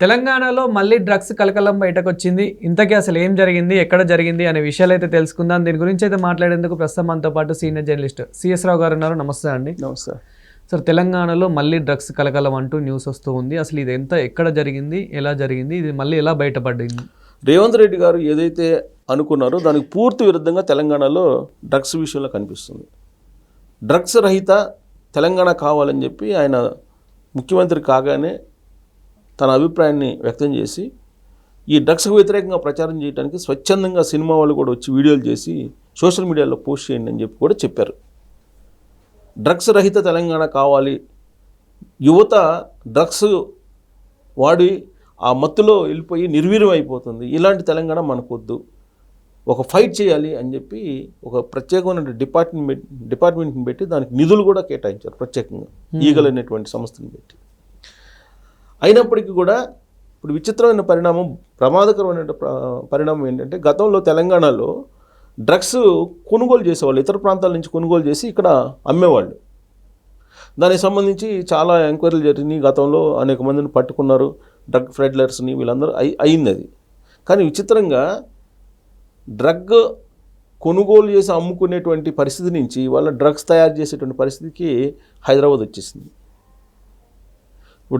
తెలంగాణలో మళ్ళీ డ్రగ్స్ కలకలం బయటకు వచ్చింది ఇంతకీ అసలు ఏం జరిగింది ఎక్కడ జరిగింది అనే విషయాలు అయితే తెలుసుకుందాం. దీని గురించి అయితే మాట్లాడేందుకు ప్రస్తుతం మనతో పాటు సీనియర్ జర్నలిస్ట్ సిఎస్ రావు గారు ఉన్నారు. నమస్తే అండి. నమస్తే. సార్ తెలంగాణలో మళ్ళీ డ్రగ్స్ కలకలం అంటూ న్యూస్ వస్తూ ఉంది. అసలు ఇది ఎంత ఎక్కడ జరిగింది ఎలా జరిగింది ఇది మళ్ళీ ఎలా బయటపడింది? రేవంత్ రెడ్డి గారు ఏదైతే అనుకున్నారో దానికి పూర్తి విరుద్ధంగా తెలంగాణలో డ్రగ్స్ విషయంలో కనిపిస్తుంది. డ్రగ్స్ రహిత తెలంగాణ కావాలని చెప్పి ఆయన ముఖ్యమంత్రి కాగానే తన అభిప్రాయాన్ని వ్యక్తం చేసి ఈ డ్రగ్స్కు వ్యతిరేకంగా ప్రచారం చేయడానికి స్వచ్ఛందంగా సినిమా వాళ్ళు కూడా వచ్చి వీడియోలు చేసి సోషల్ మీడియాలో పోస్ట్ చేయండి అని చెప్పి కూడా చెప్పారు. డ్రగ్స్ రహిత తెలంగాణ కావాలి. యువత డ్రగ్స్ వాడి ఆ మత్తులో వెళ్ళిపోయి నిర్వీర్యం అయిపోతుంది. ఇలాంటి తెలంగాణ మనకొద్దు. ఒక ఫైట్ చేయాలి అని చెప్పి ఒక ప్రత్యేకమైన డిపార్ట్మెంట్ డిపార్ట్మెంట్ని పెట్టి దానికి నిధులు కూడా కేటాయించారు ప్రత్యేకంగా. ఈగల్ అనేటువంటి సంస్థని పెట్టి. అయినప్పటికీ కూడా ఇప్పుడు విచిత్రమైన పరిణామం ప్రమాదకరమైన పరిణామం ఏంటంటే గతంలో తెలంగాణలో డ్రగ్స్ కొనుగోలు చేసేవాళ్ళు ఇతర ప్రాంతాల నుంచి కొనుగోలు చేసి ఇక్కడ అమ్మేవాళ్ళు. దానికి సంబంధించి చాలా ఎంక్వైరీలు జరిగినాయి. గతంలో అనేక మందిని పట్టుకున్నారు. డ్రగ్ ఫ్రెడ్లర్స్ని వీళ్ళందరూ అయి అయింది అది. కానీ విచిత్రంగా డ్రగ్ కొనుగోలు చేసి అమ్ముకునేటువంటి పరిస్థితి నుంచి వాళ్ళ డ్రగ్స్ తయారు చేసేటువంటి పరిస్థితికి హైదరాబాద్ వచ్చేసింది.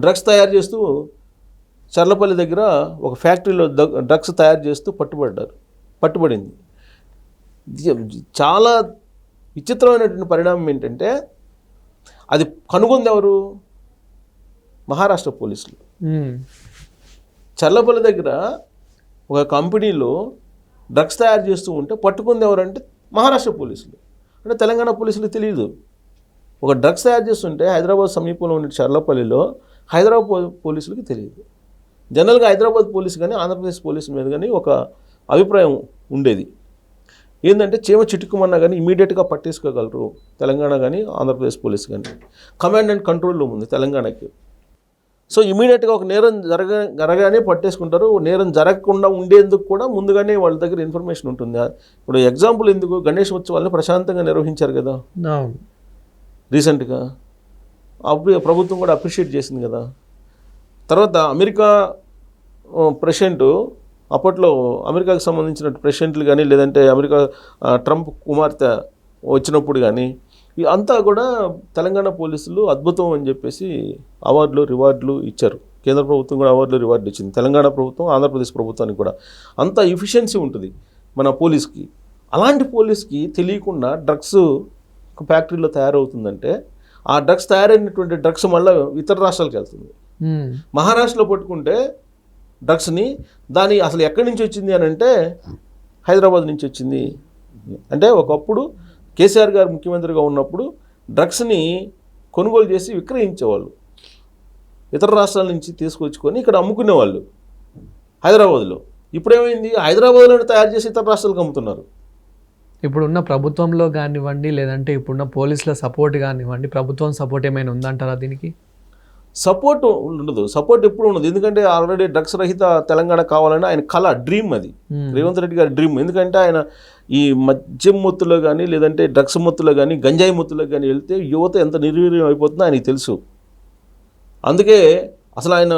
డ్రగ్స్ తయారు చేస్తూ చర్లపల్లి దగ్గర ఒక ఫ్యాక్టరీలో డ్రగ్స్ తయారు చేస్తూ పట్టుబడ్డారు. పట్టుబడింది. చాలా విచిత్రమైనటువంటి పరిణామం ఏంటంటే అది కనుగొంది ఎవరు మహారాష్ట్ర పోలీసులు. చర్లపల్లి దగ్గర ఒక కంపెనీలో డ్రగ్స్ తయారు చేస్తూ ఉంటే పట్టుకుంది ఎవరంటే మహారాష్ట్ర పోలీసులు. అంటే తెలంగాణ పోలీసులకు తెలియదు ఒక డ్రగ్స్ తయారు చేస్తుంటే హైదరాబాద్ సమీపంలో ఉన్న చర్లపల్లిలో హైదరాబాద్ పోలీసులకి తెలియదు. జనరల్గా హైదరాబాద్ పోలీసు కానీ ఆంధ్రప్రదేశ్ పోలీసు మీద కానీ ఒక అభిప్రాయం ఉండేది. ఏంటంటే చీమ చిటుకుమన్నా కానీ ఇమీడియట్గా పట్టేసుకోగలరు తెలంగాణ కానీ ఆంధ్రప్రదేశ్ పోలీస్ కానీ కమాండ్ అండ్ కంట్రోల్ రూమ్ ఉంది తెలంగాణకి. సో ఇమీడియట్గా ఒక నేరం జరగ జరగానే పట్టేసుకుంటారు. నేరం జరగకుండా ఉండేందుకు కూడా ముందుగానే వాళ్ళ దగ్గర ఇన్ఫర్మేషన్ ఉంటుంది. ఇప్పుడు ఎగ్జాంపుల్ ఎందుకు? గణేష్ ఉత్సవాలను ప్రశాంతంగా నిర్వహించారు కదా. రీసెంట్గా. ప్రభుత్వం కూడా అప్రిషియేట్ చేసింది కదా. తర్వాత అమెరికా ప్రెసిడెంట్ అప్పట్లో అమెరికాకు సంబంధించిన ప్రెసిడెంట్లు కానీ లేదంటే అమెరికా ట్రంప్ కుమార్తె వచ్చినప్పుడు కానీ అంతా కూడా తెలంగాణ పోలీసులు అద్భుతం అని చెప్పేసి అవార్డులు రివార్డులు ఇచ్చారు. కేంద్ర ప్రభుత్వం కూడా అవార్డులు రివార్డులు ఇచ్చింది. తెలంగాణ ప్రభుత్వం ఆంధ్రప్రదేశ్ ప్రభుత్వానికి కూడా. అంత ఎఫిషియన్సీ ఉంటుంది మన పోలీస్కి. అలాంటి పోలీస్కి తెలియకుండా డ్రగ్స్ ఫ్యాక్టరీలో తయారవుతుందంటే ఆ డ్రగ్స్ తయారైనటువంటి డ్రగ్స్ మళ్ళీ ఇతర రాష్ట్రాలకు వెళ్తుంది. మహారాష్ట్రలో పట్టుకుంటే డ్రగ్స్ని దాని అసలు ఎక్కడి నుంచి వచ్చింది అని అంటే హైదరాబాద్ నుంచి వచ్చింది. అంటే ఒకప్పుడు కేసీఆర్ గారు ముఖ్యమంత్రిగా ఉన్నప్పుడు డ్రగ్స్ని కొనుగోలు చేసి విక్రయించేవాళ్ళు. ఇతర రాష్ట్రాల నుంచి తీసుకొచ్చుకొని ఇక్కడ అమ్ముకునేవాళ్ళు హైదరాబాద్లో. ఇప్పుడేమైంది? హైదరాబాద్లోనే తయారు చేసి ఇతర రాష్ట్రాలకు అమ్ముతున్నారు. ఇప్పుడున్న ప్రభుత్వంలో కానివ్వండి లేదంటే ఇప్పుడున్న పోలీసుల సపోర్ట్ కానివ్వండి ప్రభుత్వం సపోర్ట్ ఏమైనా ఉందంటారా దీనికి? సపోర్ట్ ఉండదు. సపోర్ట్ ఎప్పుడు ఉండదు. ఎందుకంటే ఆల్రెడీ డ్రగ్స్ రహిత తెలంగాణ కావాలని ఆయన కళ డ్రీమ్ అది. మ్మ్. రేవంత్ రెడ్డి గారి డ్రీమ్. ఎందుకంటే ఆయన ఈ మద్యం మొత్తులో కానీ లేదంటే డ్రగ్స్ మొత్తులో కానీ గంజాయి మొత్తులో కానీ వెళ్తే యువత ఎంత నిర్వీర్యం అయిపోతుందో ఆయనకి తెలుసు. అందుకే అసలు ఆయన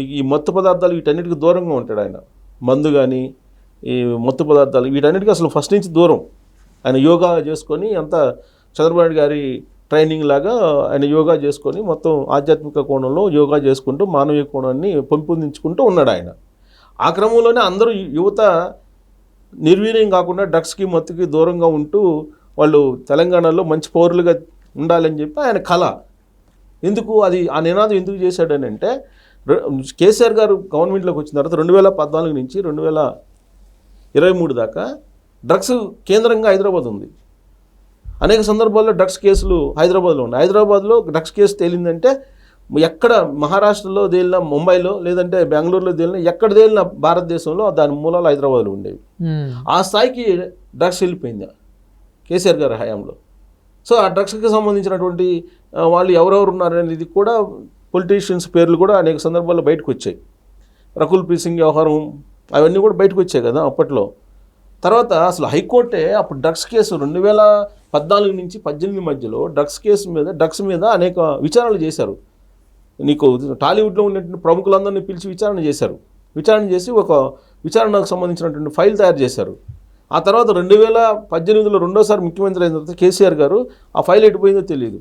ఈ మత్తు పదార్థాలు వీటన్నిటికి దూరంగా ఉంటాడు ఆయన. మందు కానీ ఈ మత్తు పదార్థాలు వీటన్నిటికీ అసలు ఫస్ట్ నుంచి దూరం. ఆయన యోగా చేసుకొని అంతా చంద్రబాబు గారి ట్రైనింగ్ లాగా ఆయన యోగా చేసుకొని మొత్తం ఆధ్యాత్మిక కోణంలో యోగా చేసుకుంటూ మానవీయ కోణాన్ని పెంపొందించుకుంటూ ఉన్నాడు ఆయన. ఆ క్రమంలోనే అందరూ యువత నిర్వీర్యం కాకుండా డ్రగ్స్కి మత్తుకి దూరంగా ఉంటూ వాళ్ళు తెలంగాణలో మంచి పౌరులుగా ఉండాలని చెప్పి ఆయన కళ ఎందుకు అది ఆ నినాదం ఎందుకు చేశాడని అంటే కేసీఆర్ గారు గవర్నమెంట్లోకి వచ్చిన తర్వాత రెండు వేల పద్నాలుగు నుంచి రెండు వేల ఇరవై మూడు దాకా డ్రగ్స్ కేంద్రంగా హైదరాబాద్ ఉంది. అనేక సందర్భాల్లో డ్రగ్స్ కేసులు హైదరాబాద్లో ఉన్నాయి. హైదరాబాద్లో డ్రగ్స్ కేసు తేలిందంటే ఎక్కడ మహారాష్ట్రలో తేలినా ముంబైలో లేదంటే బెంగళూరులో తేలినా ఎక్కడ తేలినా భారతదేశంలో దాని మూలాలు హైదరాబాద్లో ఉండేవి. ఆ స్థాయికి డ్రగ్స్ వెళ్ళిపోయింది. కేసీఆర్ గారి హయాంలో. సో ఆ డ్రగ్స్కి సంబంధించినటువంటి వాళ్ళు ఎవరెవరు ఉన్నారనేది కూడా పొలిటీషియన్స్ పేర్లు కూడా అనేక సందర్భాల్లో బయటకు వచ్చాయి. రకుల్ ప్రీత్ సింగ్ వ్యవహారం అవన్నీ కూడా బయటకు వచ్చాయి కదా అప్పట్లో. తర్వాత అసలు హైకోర్టే అప్పుడు డ్రగ్స్ కేసు రెండు వేల పద్నాలుగు నుంచి పద్దెనిమిది మధ్యలో డ్రగ్స్ కేసు మీద డ్రగ్స్ మీద అనేక విచారణలు చేశారు. నీకు టాలీవుడ్లో ఉన్నటువంటి ప్రముఖులందరినీ పిలిచి విచారణ చేశారు. విచారణ చేసి ఒక విచారణకు సంబంధించినటువంటి ఫైల్ తయారు చేశారు. ఆ తర్వాత రెండు వేల పద్దెనిమిదిలో రెండోసారి ముఖ్యమంత్రి అయిన తర్వాత కేసీఆర్ గారు ఆ ఫైల్ ఎటుపోయిందో తెలియదు.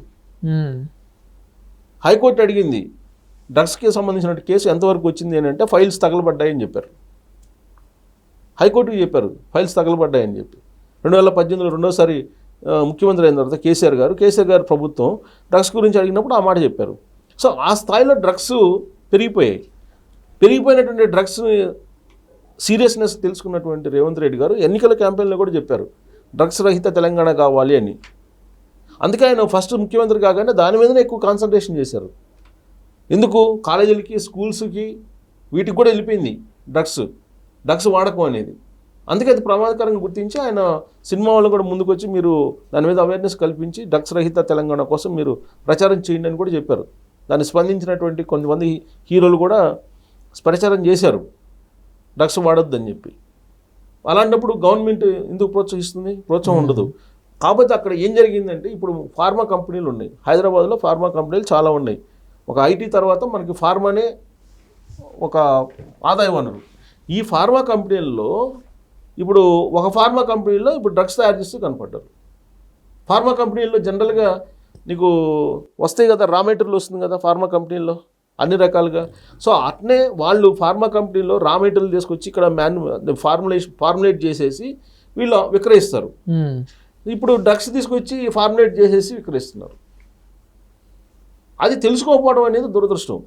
హైకోర్టు అడిగింది డ్రగ్స్కి సంబంధించిన కేసు ఎంతవరకు వచ్చింది? అని అంటే ఫైల్స్ తగలబడ్డాయని చెప్పారు. హైకోర్టుకి చెప్పారు ఫైల్స్ తగలబడ్డాయని చెప్పి. రెండు వేల పద్దెనిమిదిలో రెండోసారి ముఖ్యమంత్రి అయిన తర్వాత కేసీఆర్ గారు కేసీఆర్ గారు ప్రభుత్వం డ్రగ్స్ గురించి అడిగినప్పుడు ఆ మాట చెప్పారు. సో ఆ స్థాయిలో డ్రగ్స్ పెరిగిపోయాయి. పెరిగిపోయినటువంటి డ్రగ్స్ సీరియస్నెస్ తెలుసుకున్నటువంటి రేవంత్ రెడ్డి గారు ఎన్నికల క్యాంపెయిన్లో కూడా చెప్పారు డ్రగ్స్ రహిత తెలంగాణ కావాలి అని. అందుకే ఆయన ఫస్ట్ ముఖ్యమంత్రి కాగానే దాని మీదనే ఎక్కువ కాన్సన్ట్రేషన్ చేశారు. ఎందుకు? కాలేజీలకి స్కూల్స్కి వీటికి కూడా వెళ్ళిపోయింది డ్రగ్స్. డ్రగ్స్ వాడకం అనేది. అందుకే అది ప్రమాదకరంగా గుర్తించి ఆయన సినిమా వాళ్ళు కూడా ముందుకు వచ్చి మీరు దాని మీద అవేర్నెస్ కల్పించి డ్రగ్స్ రహిత తెలంగాణ కోసం మీరు ప్రచారం చేయండి అని కూడా చెప్పారు. దాన్ని స్పందించినటువంటి కొంతమంది హీరోలు కూడా ప్రచారం చేశారు. డ్రగ్స్ వాడొద్దని చెప్పి. అలాంటప్పుడు గవర్నమెంట్ ఎందుకు ప్రోత్సహిస్తుంది? ప్రోత్సాహం ఉండదు. కాకపోతే అక్కడ ఏం జరిగిందంటే ఇప్పుడు ఫార్మా కంపెనీలు ఉన్నాయి. హైదరాబాద్లో ఫార్మా కంపెనీలు చాలా ఉన్నాయి. ఒక ఐటీ తర్వాత మనకి ఫార్మానే ఒక ఆదాయ వనరు ఈ ఫార్మా కంపెనీల్లో ఇప్పుడు ఒక ఫార్మా కంపెనీలో ఇప్పుడు డ్రగ్స్ తయారు చేస్తూ కనపడ్డారు. ఫార్మా కంపెనీల్లో జనరల్గా నీకు వస్తాయి కదా రా మెటీరియల్ వస్తుంది కదా ఫార్మా కంపెనీల్లో అన్ని రకాలుగా. సో అట్నే వాళ్ళు ఫార్మా కంపెనీలో రా మెటీరియల్ తీసుకొచ్చి ఇక్కడ మ్యాను ఫార్ములేషన్ ఫార్ములేట్ చేసేసి వీళ్ళు విక్రయిస్తారు. ఇప్పుడు డ్రగ్స్ తీసుకొచ్చి ఫార్ములేట్ చేసేసి విక్రయిస్తున్నారు. అది తెలుసుకోకపోవడం అనేది దురదృష్టం.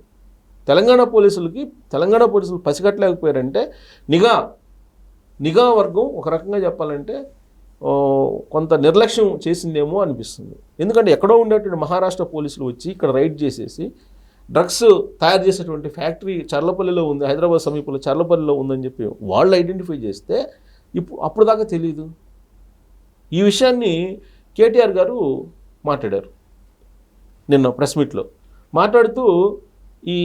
తెలంగాణ పోలీసులకి తెలంగాణ పోలీసులు పసిగట్టలేకపోయారంటే నిఘా నిఘా వర్గం ఒక రకంగా చెప్పాలంటే కొంత నిర్లక్ష్యం చేసిందేమో అనిపిస్తుంది. ఎందుకంటే ఎక్కడో ఉండేటువంటి మహారాష్ట్ర పోలీసులు వచ్చి ఇక్కడ రైడ్ చేసేసి డ్రగ్స్ తయారు చేసేటువంటి ఫ్యాక్టరీ చర్లపల్లిలో ఉంది హైదరాబాద్ సమీపంలో చర్లపల్లిలో ఉందని చెప్పి వాళ్ళు ఐడెంటిఫై చేస్తే ఇప్పుడు అప్పుడు దాకా తెలియదు ఈ విషయాన్ని కేటీఆర్ గారు మాట్లాడారు నిన్న ప్రెస్ మీట్లో. మాట్లాడుతూ ఈ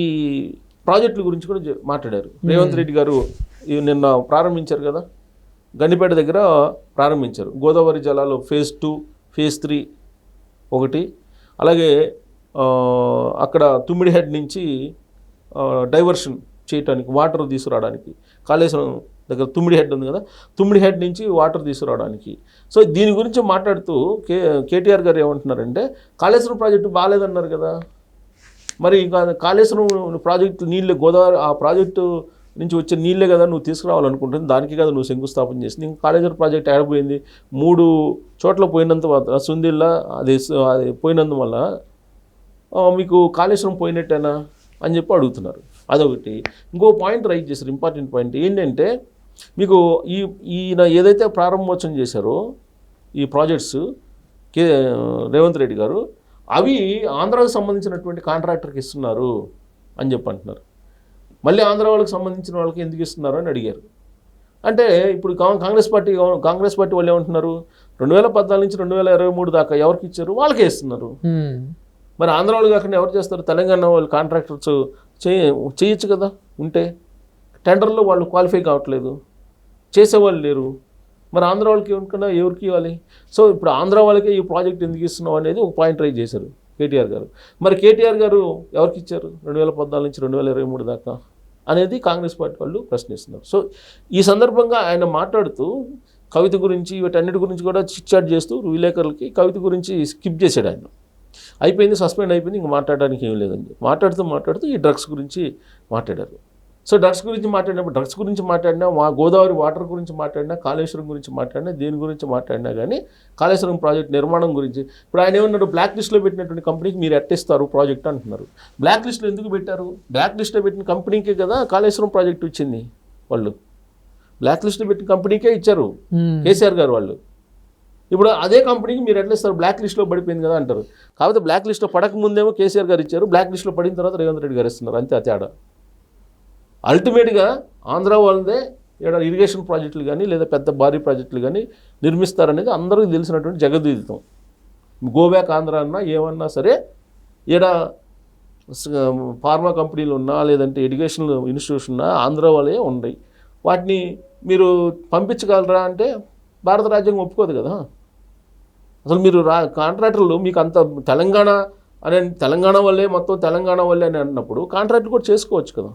ప్రాజెక్టుల గురించి కూడా మాట్లాడారు. రేవంత్ రెడ్డి గారు నిన్న ప్రారంభించారు కదా? గండిపేట దగ్గర ప్రారంభించారు. గోదావరి జలాలు ఫేజ్ టూ ఫేజ్ త్రీ ఒకటి. అలాగే అక్కడ తుమ్మిడి హెడ్ నుంచి డైవర్షన్ చేయటానికి వాటర్ తీసుకురావడానికి కాళేశ్వరం దగ్గర తుమ్మిడి హెడ్ ఉంది కదా? తుమ్మిడి హెడ్ నుంచి వాటర్ తీసుకురావడానికి. సో దీని గురించి మాట్లాడుతూ కే కేటీఆర్ గారు ఏమంటున్నారంటే కాళేశ్వరం ప్రాజెక్టు బాగాలేదన్నారు కదా? మరి ఇంకా కాళేశ్వరం ప్రాజెక్టు నీళ్ళు గోదావరి ఆ ప్రాజెక్టు నుంచి వచ్చే నీళ్ళే కదా నువ్వు తీసుకురావాలనుకుంటుంది. దానికి కదా నువ్వు శంకుస్థాపన చేసింది. ఇంకా కాళేశ్వరం ప్రాజెక్ట్ ఆడిపోయింది మూడు చోట్ల పోయినంత మాత్రం సుందిల్లా అది అది పోయినందువల్ల మీకు కాళేశ్వరం పోయినట్టేనా అని చెప్పి అడుగుతున్నారు. అదొకటి. ఇంకో పాయింట్ రైట్ చేశారు ఇంపార్టెంట్ పాయింట్ ఏంటంటే మీకు ఈ ఈయన ఏదైతే ప్రారంభోత్సవం చేశారో ఈ ప్రాజెక్ట్స్ కే రేవంత్ రెడ్డి గారు అవి ఆంధ్రాకు సంబంధించినటువంటి కాంట్రాక్టర్కి ఇస్తున్నారు అని చెప్పి అంటున్నారు. మళ్ళీ ఆంధ్ర వాళ్ళకి సంబంధించిన వాళ్ళకి ఎందుకు ఇస్తున్నారు అని అడిగారు. అంటే ఇప్పుడు కాంగ్రెస్ పార్టీ కాంగ్రెస్ పార్టీ వాళ్ళు ఏమంటున్నారు? రెండు వేల పద్నాలుగు నుంచి రెండు వేల ఇరవై మూడు దాకా ఎవరికి ఇచ్చారు? వాళ్ళకే ఇస్తున్నారు. మరి ఆంధ్ర వాళ్ళు కాకుండా ఎవరు చేస్తారు? తెలంగాణ వాళ్ళు కాంట్రాక్టర్స్ చేయ చేయొచ్చు కదా ఉంటే. టెండర్లో వాళ్ళు క్వాలిఫై కావట్లేదు. చేసేవాళ్ళు లేరు. మరి ఆంధ్ర వాళ్ళకి ఏమనుకున్నా ఎవరికి ఇవ్వాలి? సో ఇప్పుడు ఆంధ్ర వాళ్ళకే ఈ ప్రాజెక్ట్ ఎందుకు ఇస్తున్నాం అనేది ఒక పాయింట్ రైజ్ చేశారు కేటీఆర్ గారు. మరి కేటీఆర్ గారు ఎవరికి ఇచ్చారు? రెండు వేల పద్నాలుగు నుంచి రెండు వేల ఇరవై మూడు దాకా అనేది కాంగ్రెస్ పార్టీ వాళ్ళు ప్రశ్నిస్తున్నారు. సో ఈ సందర్భంగా ఆయన మాట్లాడుతూ కవిత గురించి వీటన్నిటి గురించి కూడా చిట్చాట్ చేస్తూ విలేకరులకి కవిత గురించి స్కిప్ చేశాడు ఆయన. అయిపోయింది సస్పెండ్ అయిపోయింది ఇంక మాట్లాడడానికి ఏం లేదని మాట్లాడుతూ మాట్లాడుతూ ఈ డ్రగ్స్ గురించి మాట్లాడారు. సో డ్రగ్స్ గురించి మాట్లాడినప్పుడు డ్రగ్స్ గురించి మాట్లాడినా మా గోదావరి వాటర్ గురించి మాట్లాడినా కాళేశ్వరం గురించి మాట్లాడినా దేని గురించి మాట్లాడినా కానీ కాళేశ్వరం ప్రాజెక్ట్ నిర్మాణం గురించి ఇప్పుడు ఆయన ఏమన్నారు బ్లాక్ లిస్ట్లో పెట్టినటువంటి కంపెనీకి మీరు ఎట్టేస్తారు ప్రాజెక్ట్ అంటున్నారు. బ్లాక్ లిస్ట్లో ఎందుకు పెట్టారు? బ్లాక్ లిస్ట్లో పెట్టిన కంపెనీకే కదా కాళేశ్వరం ప్రాజెక్ట్ వచ్చింది వాళ్ళు. బ్లాక్ లిస్ట్లో పెట్టిన కంపెనీకే ఇచ్చారు. కేసీఆర్ గారు వాళ్ళు. ఇప్పుడు అదే కంపెనీకి మీరు ఎట్లా ఇస్తారు బ్లాక్ లిస్ట్లో పడిపోయింది కదా అంటారు. కాకపోతే బ్లాక్ లిస్ట్లో పడక ముందేమో కేసీఆర్ గారు ఇచ్చారు. బ్లాక్ లిస్ట్లో పడిన తర్వాత రేవంత్ రెడ్డి గారు ఇస్తున్నారు. అంతే ఆ తేడా. అల్టిమేట్గా ఆంధ్ర వాళ్ళదే ఇక్కడ ఇరిగేషన్ ప్రాజెక్టులు కానీ లేదా పెద్ద భారీ ప్రాజెక్టులు కానీ నిర్మిస్తారనేది అందరికీ తెలిసినటువంటి జగద్విదితం. గోబ్యాక్ ఆంధ్ర అన్నా ఏమన్నా సరే ఈడ ఫార్మా కంపెనీలు ఉన్నా లేదంటే ఎడ్యుకేషన్ ఇన్స్టిట్యూషన్ ఉన్నా ఆంధ్ర వాళ్ళే ఉన్నాయి వాటిని మీరు పంపించగలరా అంటే భారత రాజ్యాంగం ఒప్పుకోదు కదా. అసలు మీరు రా కాంట్రాక్టర్లు మీకు అంత తెలంగాణ అనే తెలంగాణ వల్లే మొత్తం తెలంగాణ వల్లే అని అన్నప్పుడు కాంట్రాక్ట్ కూడా చేసుకోవచ్చు కదా.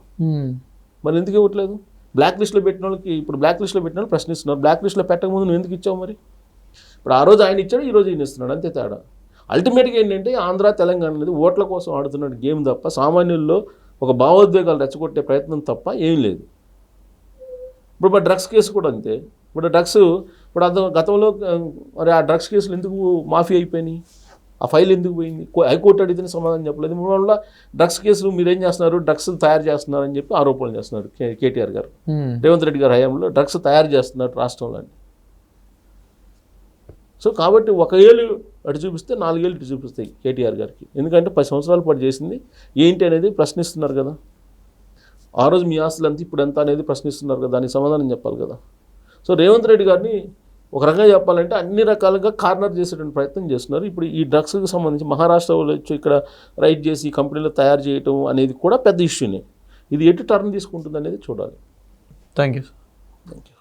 మరి ఎందుకు ఇవ్వట్లేదు? బ్లాక్ లిస్ట్లో పెట్టిన వాళ్ళకి ఇప్పుడు బ్లాక్ లిస్ట్లో పెట్టిన వాళ్ళు ప్రశ్నిస్తున్నారు. బ్లాక్ లిస్ట్లో పెట్టకముందు నువ్వు ఎందుకు ఇచ్చావు మరి? ఇప్పుడు ఆ రోజు ఆయన ఇచ్చాడు ఈ రోజు ఈయన ఇస్తున్నాడు. అంతే తేడా. అల్టిమేట్గా ఏంటంటే ఆంధ్ర తెలంగాణ అనేది ఓట్ల కోసం ఆడుతున్న గేమ్ తప్ప సామాన్యుల్లో ఒక భావోద్వేగాలు రెచ్చగొట్టే ప్రయత్నం తప్ప ఏం లేదు. ఇప్పుడు డ్రగ్స్ కేసు కూడా అంతే. ఇప్పుడు డ్రగ్స్ ఇప్పుడు అతను గతంలో మరి ఆ డ్రగ్స్ కేసులు ఎందుకు మాఫీ అయిపోయినాయి? ఆ ఫైల్ ఎందుకు పోయింది? హైకోర్టు అడిగితే సమాధానం చెప్పలేదు. మూడు వల్ల డ్రగ్స్ కేసులు మీరేం చేస్తున్నారు? డ్రగ్స్ తయారు చేస్తున్నారు అని చెప్పి ఆరోపణలు చేస్తున్నారు కేటీఆర్ గారు. రేవంత్ రెడ్డి గారి హయాంలో డ్రగ్స్ తయారు చేస్తున్నారు రాష్ట్రంలో సో కాబట్టి ఒక ఏళ్ళు అటు చూపిస్తే నాలుగేళ్ళు ఇటు చూపిస్తాయి కేటీఆర్ గారికి. ఎందుకంటే పది సంవత్సరాల పాటు చేసింది. ఏంటి అనేది ప్రశ్నిస్తున్నారు కదా. ఆ రోజు మీ ఆస్తులు ఎంత ఇప్పుడు ఎంత అనేది ప్రశ్నిస్తున్నారు కదా. దానికి సమాధానం చెప్పాలి కదా. సో రేవంత్ రెడ్డి గారిని ఒక రకంగా చెప్పాలంటే అన్ని రకాలుగా కార్నర్ చేసేటువంటి ప్రయత్నం చేస్తున్నారు. ఇప్పుడు ఈ డ్రగ్స్కి సంబంధించి మహారాష్ట్ర వాళ్ళు వచ్చి ఇక్కడ రైడ్ చేసి కంపెనీలో తయారు చేయటం అనేది కూడా పెద్ద ఇష్యూనే. ఇది ఎటు టర్న్ తీసుకుంటుంది అనేది చూడాలి. Thank you thank you